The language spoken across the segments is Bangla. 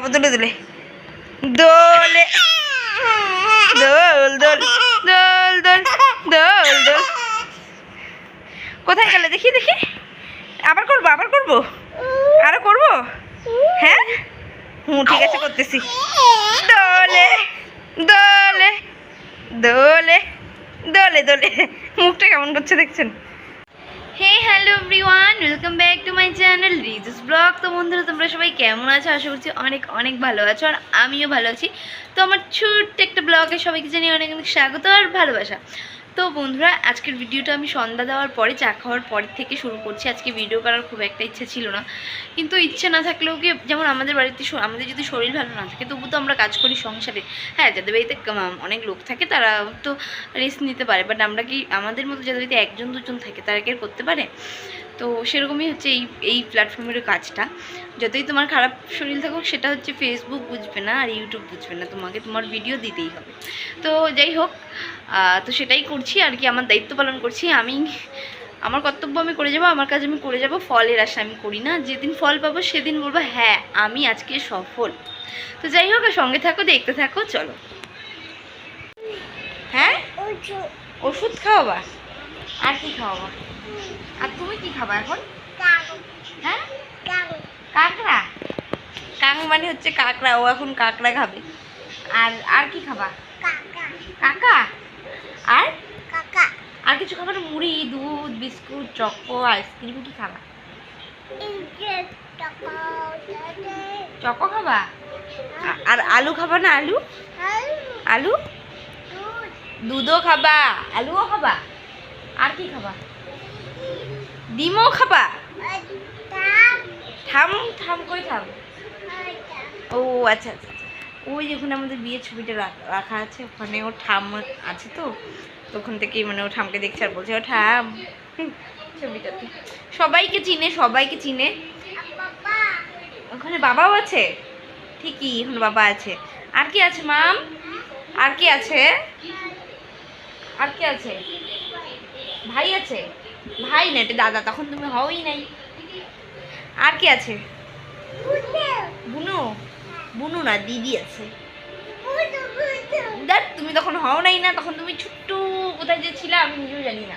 খাওয়াবো দোলে দোলে। দোলে। দোল দোল দোল দোল দোল দোল। কোথায় গেলে? দেখি দেখি। আবার করব আবার করব? আরও করব? হ্যাঁ? হুম ঠিক আছে, করতেছি। দোলে দোলে দোলে দোলে দোলে। মুখটা কেমন করছে দেখছেন? Hey hello everyone welcome back to my channel Riju's vlog তো বন্ধুরা, তোমরা সবাই কেমন আছো? আশা করছি অনেক অনেক ভালো আছো, আর আমিও ভালো আছি। তো আমার ছোট্ট একটা ব্লগে সবাইকে জানিয়ে অনেক অনেক স্বাগত আর ভালোবাসা। তো বন্ধুরা, আজকের ভিডিওটা আমি সন্ধ্যা দেওয়ার পরে চা খাওয়ার পর থেকে শুরু করছি। আজকে ভিডিও করার খুব একটা ইচ্ছা ছিল না। কিন্তু ইচ্ছে না থাকলেও কি, যেমন আমাদের বাড়িতে আমাদের যদি শরীর ভালো না থাকে, তবু তো আমরা কাজ করি সংসারে। হ্যাঁ যাদের বাড়িতে অনেক লোক থাকে, তারা তো রেস্ট নিতে পারে। বাট আমরা কি, আমাদের মতো যাদের বাড়িতে একজন, দুজন থাকে, তারা কি করতে পারে? তো সেরকমই হচ্ছে এই এই প্ল্যাটফর্মের কাজটা। যতই তোমার খারাপ শরীর থাকুক সেটা হচ্ছে ফেসবুক বুঝবে না আর ইউটিউব বুঝবে না। তোমাকে তোমার ভিডিও দিতেই হবে। তো যাই হোক তো সেটাই করছি আর কি আমার দায়িত্ব পালন করছি। আমি আমার কর্তব্য আমি করে যাব আমার কাজ আমি করে যাব ফলের আশা আমি করি না। যেদিন ফল পাবো সেদিন বলব হ্যাঁ আমি আজকে সফল। তো যাই হোক আর সঙ্গে থাকো দেখতে থাকো চলো। হ্যাঁ? ওষুধ খাওয়াবা? আর কি খাওয়াবা? আর তুমি কি খাবা এখন? হ্যাঁ? কাঁকড়া। কাং মানে হচ্ছে কাঁকড়া ও এখন কাঁকড়া খাবে। আর আর কি খাবা? কাকা আর? কাকা আর কিছু খাবার মুড়ি দুধ বিস্কুট চকো আইসক্রিম কি খাবা? চকো খাবা? আর আলু খাবা না আলু? আলু। দুধও খাবা আলুও খাবা। আর কি খাবা? ডিমও খাবা? থাম থাম, কই থাম? ও আচ্ছা আচ্ছা আচ্ছা। ওই যখন আমাদের বিয়ের ছবিটা রাখ- আছে, ওখানে ও ঠাম আছে তো তো ওখান থেকেই মানে ও ঠামকে দেখছে আর বলছে, ও ঠাম ছবিটাতে সবাইকে চিনে সবাইকে চিনে। ওখানে বাবাও আছে? ঠিকই, ওখানে বাবা আছে। আর কি আছে, মাম? আর কি আছে? আর কি আছে? ভাই আছে? ভাই না এটা দাদা তখন তুমি হওই নাই। আর কে আছে? বুনু। বুনু না দিদি আছে। দেখ তুমি তখন হও নাই না তখন তুমি ছোট্ট কোথায় যে ছিলে আমি নিজেও জানি না।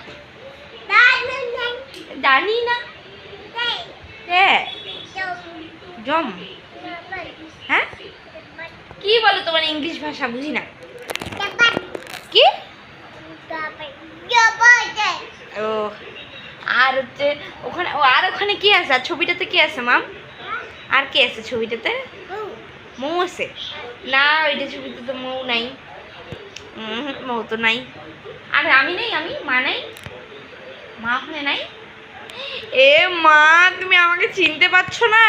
জানি না। হ্যাঁ। জম। হ্যাঁ? কি বলো তোমার ইংলিশ ভাষা বুঝি না। কি? ও। আর হচ্ছে ওখানে আর ওখানে কি আছে? আর ছবিটাতে কি আছে মাম আর কি আছে ছবিটাতে? মৌ আছে না, ওইটা ছবিতে তো মৌ নাই। মৌ তো নাই। আর, আমি নেই, আমি মা নাই। মা ওখানে নাই। এ মা, তুমি আমাকে চিনতে পারছ না?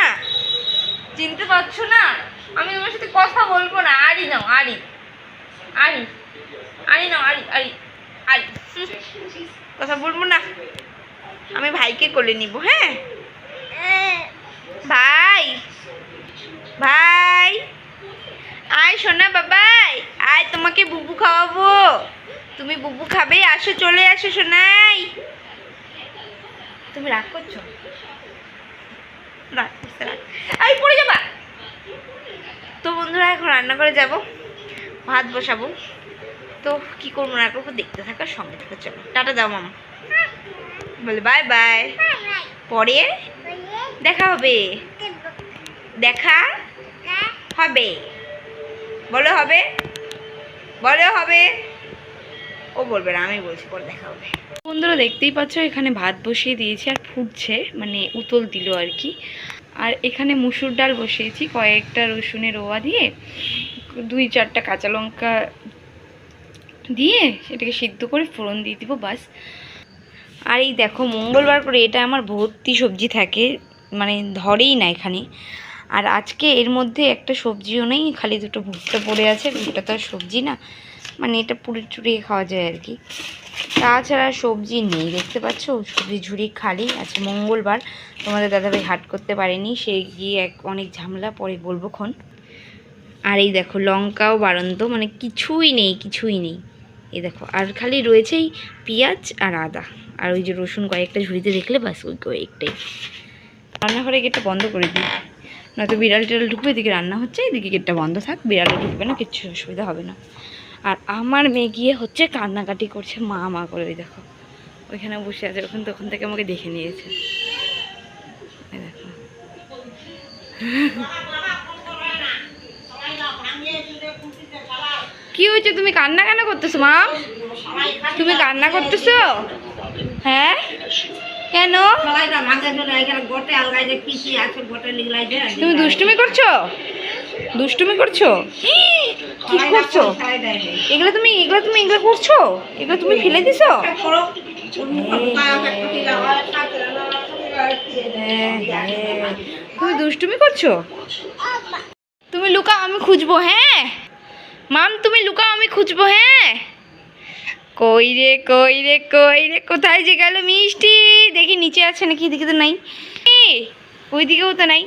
চিনতে পারছ না? আমি তোমার সাথে কথা বলব না। আরি নাও, আরি। আরি। আরি নাও, আরি আরি। আরি। কথা বলব না? আমি ভাইকে কোলে নিব হ্যাঁ? ভাই ভাই। আয় সোনা বাবাই, আয় তোমাকে বুবু খাওয়াবো। তুমি বুবু খাবে, আসো, চলে আসো সোনাই। তুমি রাগ করছ? রাগ পড়ে যাবা। তো বন্ধুরা, এখন রান্না করে যাব। ভাত বসাবো। তো কি করব না করব, দেখতে থাকার সঙ্গে থাকা, চলো। টাটা দাও মামা। বলে, বাই বাই। পরে দেখা হবে। দেখা হবে। বলো হবে। বলো হবে। ও বলবে না, আমি বলছি পরে দেখা হবে। বন্ধুরা, দেখতেই পাচ্ছ, এখানে ভাত বসিয়ে দিয়েছি আর ফুটছে মানে উতল দিল আর কি। আর এখানে মুসুর ডাল বসিয়েছি, কয়েকটা রসুনের রোয়া দিয়ে, দুই চারটা কাঁচা লঙ্কা দিয়ে সেটাকে সিদ্ধ করে ফোড়ন দিয়ে দিব, বাস। আর এই দেখো, মঙ্গলবার করে এটা আমার ভর্তি সবজি থাকে মানে ধরেই না এখানে। আর আজকে এর মধ্যে একটা সবজিও নেই, খালি দুটো ভুট্টা পড়ে আছে, ভুট্টা তো আর সবজি না। মানে এটা পুড়ে টুড়িয়ে খাওয়া যায় আর কি। তাছাড়া সবজি নেই, দেখতে পাচ্ছ? সবজি ঝুড়ি খালি। আছে মঙ্গলবার, তোমাদের দাদাভাই হাট করতে পারেনি, সে গিয়ে এক, অনেক ঝামেলা, পরে বলব খন আর এই দেখো, লঙ্কাও বাড়ন্ত মানে কিছুই নেই কিছুই নেই। এই দেখো, আর খালি রয়েছেই পেঁয়াজ আর আদা। আর ওই যে রসুন কয়েকটা ঝুড়িতে দেখলে বাস ওই কয়েকটাই। রান্নাঘরে গেটটা বন্ধ করে দিই। নয়তো বিড়াল টিড়াল ঢুকবে, এদিকে রান্না হচ্ছে, এদিকে গেটটা বন্ধ থাক বিড়ালে ঢুকবে না, কিচ্ছু অসুবিধা হবে না। আর আমার মেয়ে গিয়ে হচ্ছে কান্নাকাটি করছে, মা মা করে, ওই দেখো। ওইখানে বসে আছে, ওখান তখন থেকে আমাকে দেখে নিয়েছে। দেখো। কি হয়েছে? তুমি কান্না কেন করতেছো, মা? তুমি কান্না করতেছো? হ্যাঁ? কেন? তুমি দুষ্টুমি করছ? দুষ্টুমি করছ? কি করছ? এগুলো তুমি এগুলো তুমি এগুলো করছ? এগুলো তুমি ফেলে দিছো। তুমি দুষ্টুমি করছ? তুমি লুকাও আমি খুঁজবো হ্যাঁ? মাম তুমি লুকাও আমি খুঁজবো হ্যাঁ? কই রে কই রে কই রে, কোথায় যে গেল মিষ্টি? দেখি নিচে আছে নাকি, এদিকে তো নাই। ওই দিকেও তো নাই।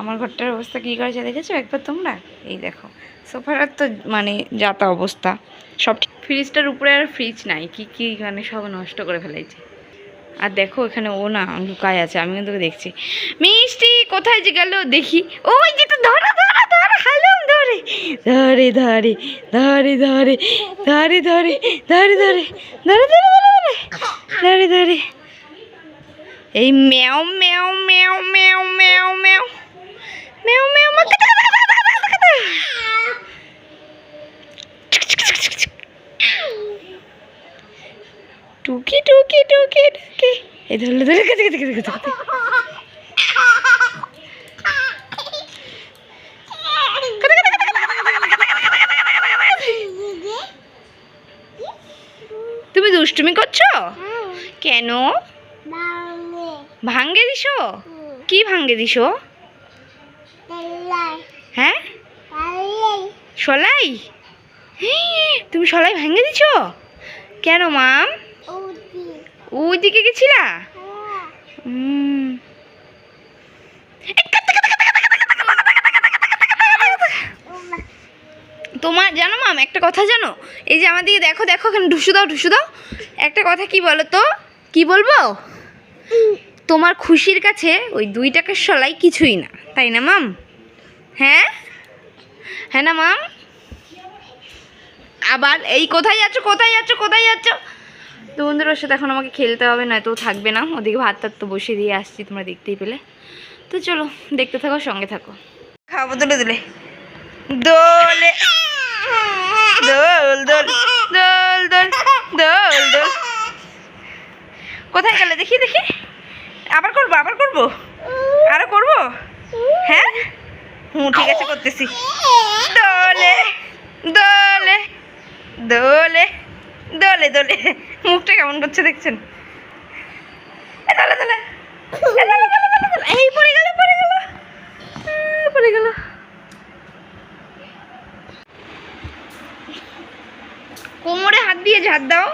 আমার ঘরটার অবস্থা কী করেছে দেখেছ? একবার তোমরা? এই দেখো সোফার তো মানে যাতা অবস্থা। সব ফ্রিজটার উপরে আর ফ্রিজ নাই। কি কি মানে সব নষ্ট করে ফেলাইছে। আর দেখো, এখানে ও না লুকায় আছে আমি কিন্তু দেখছি। মিষ্টি, কোথায় যে গেল দেখি। ওই যে তো ধরো ধরো ধরো হালুম ধরে ধরে ধরে ধরে ধরে ধরে ধরে ধরে ধরে ধরে ধরে ধরে ধরে ধরে এই ম্যাও ম্যাও ম্যাও ম্যাও ম্যাও ম্যাও ম্যাও ম্যাও মা কাটা কাটা কাটা টুকি টুকি টুকি টুকি এই ধরলে ধরে কাছে কাছে কাছে কাছে তুমি দুষ্টুমি করছ? কেন? ভাঙ্গে দিছো? কি ভাঙ্গে দিছো? হ্যাঁ? সলাই। তুমি সলাই ভাঙ্গে দিছো? কেন মাম? ওইদিকে গেছিলা? উম। তোমার, জানো মাম একটা কথা জানো? এই যে আমার দিকে দেখো দেখো এখানে, ঢুসু দাও ঢুসু দাও। একটা কথা কি বলো তো কি বলব? তোমার খুশির কাছে ওই দুই টাকার সলাই কিছুই না, তাই না, মাম? হ্যাঁ? হ্যাঁ না, মাম? আবার এই কোথায় যাচ্ছ কোথায় যাচ্ছ কোথায় যাচ্ছ? তো বন্ধুরা সাথে এখন আমাকে খেলতে হবে, নয়তো থাকবে না। ওদিকে ভাত টাত তো বসিয়ে দিয়ে আসছি, তোমরা দেখতেই পেলে। তো চলো, দেখতে থাকো, সঙ্গে থাকো। খাব দোলে দোলে দোলে দোল দোল দোল দোল দোল দোল। কোথায় গেলে? দেখি দেখি। আবার করব আবার করব? আরও করব? হ্যাঁ? হুম ঠিক আছে, করতেছি। দোলে দোলে দোলে দোলে দোলে। মুখটা কেমন করছে দেখছেন এ দোলে দোলে এ দোলে, দোলে, দোলে, দোলে। এই পড়ে গেল পড়ে গেল আহ, পড়ে গেল কোমরে হাত দাও।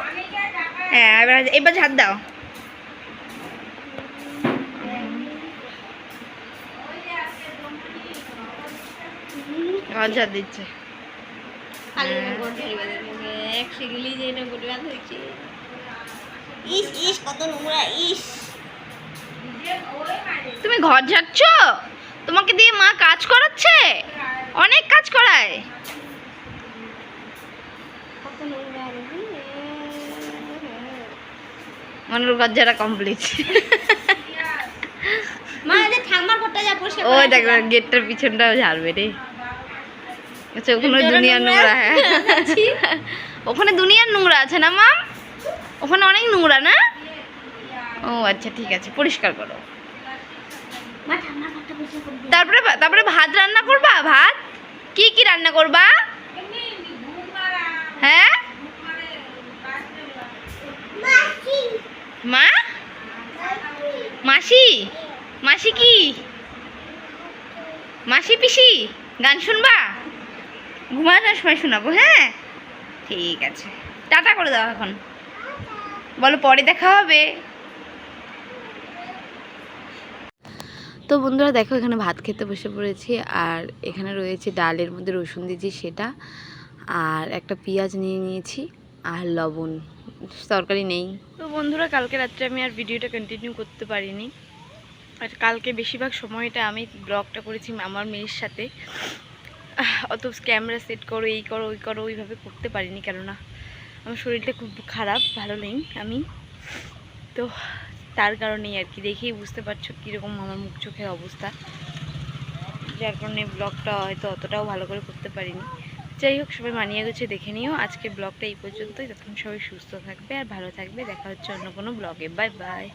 হ্যাঁ এবার এবার ঝাড় দাও। ঝাড় দিচ্ছে। ইস ইস নোংরা ইস। তুমি ঘর ঝাড়ছ তোমাকে দিয়ে মা কাজ করাচ্ছে? অনেক কাজ করায়। কত নোংরা মনের ঝাড়া কমপ্লিট ওই দেখো গেটটার পিছনটাও ঝাড়বে রে। আচ্ছা ওখানে দুনিয়ার নোংরা হ্যাঁ ওখানে দুনিয়ার নোংরা আছে না মা ওখানে অনেক নোংরা না? ও আচ্ছা ঠিক আছে পরিষ্কার করো। তারপরে তারপরে ভাত রান্না করবা? ভাত? কি কি রান্না করবা? হ্যাঁ? মা? মাসি? মাসি কি? মাসি পিসি, গান শুনবা? ঘুমানোর সময় শোনাবো হ্যাঁ? ঠিক আছে। টাটা করে দাও এখন। বলো পরে দেখা হবে। তো বন্ধুরা দেখো, এখানে ভাত খেতে বসে পড়েছি আর এখানে রয়েছে ডালের মধ্যে রসুন দিয়েছি সেটা আর একটা পেঁয়াজ নিয়ে নিয়েছি। আর লবণ, তরকারি নেই। তো বন্ধুরা, কালকে রাত্রে আমি আর ভিডিওটা কন্টিনিউ করতে পারিনি। আর কালকে বেশিরভাগ সময়টা আমি ব্লগটা করেছি আমার মেয়ের সাথে। অত ক্যামেরা সেট করো, এই করো, ওই করো, ওইভাবে করতে পারিনি কেননা আমার শরীরটা খুব খারাপ, ভালো নেই আমি। তো তার কারণেই আর কি, দেখেই বুঝতে পারছ কীরকম আমার মুখ চোখের অবস্থা। যার কারণে ব্লগটা হয়তো অতটাও ভালো করে করতে পারিনি। যাই হোক, সবাই মানিয়ে গেছে দেখে নিও। আজকে ব্লগটা এই পর্যন্তই। তখন সবাই সুস্থ থাকবে আর ভালো থাকবে। দেখা হচ্ছে অন্য কোনো ব্লগে। Bye bye.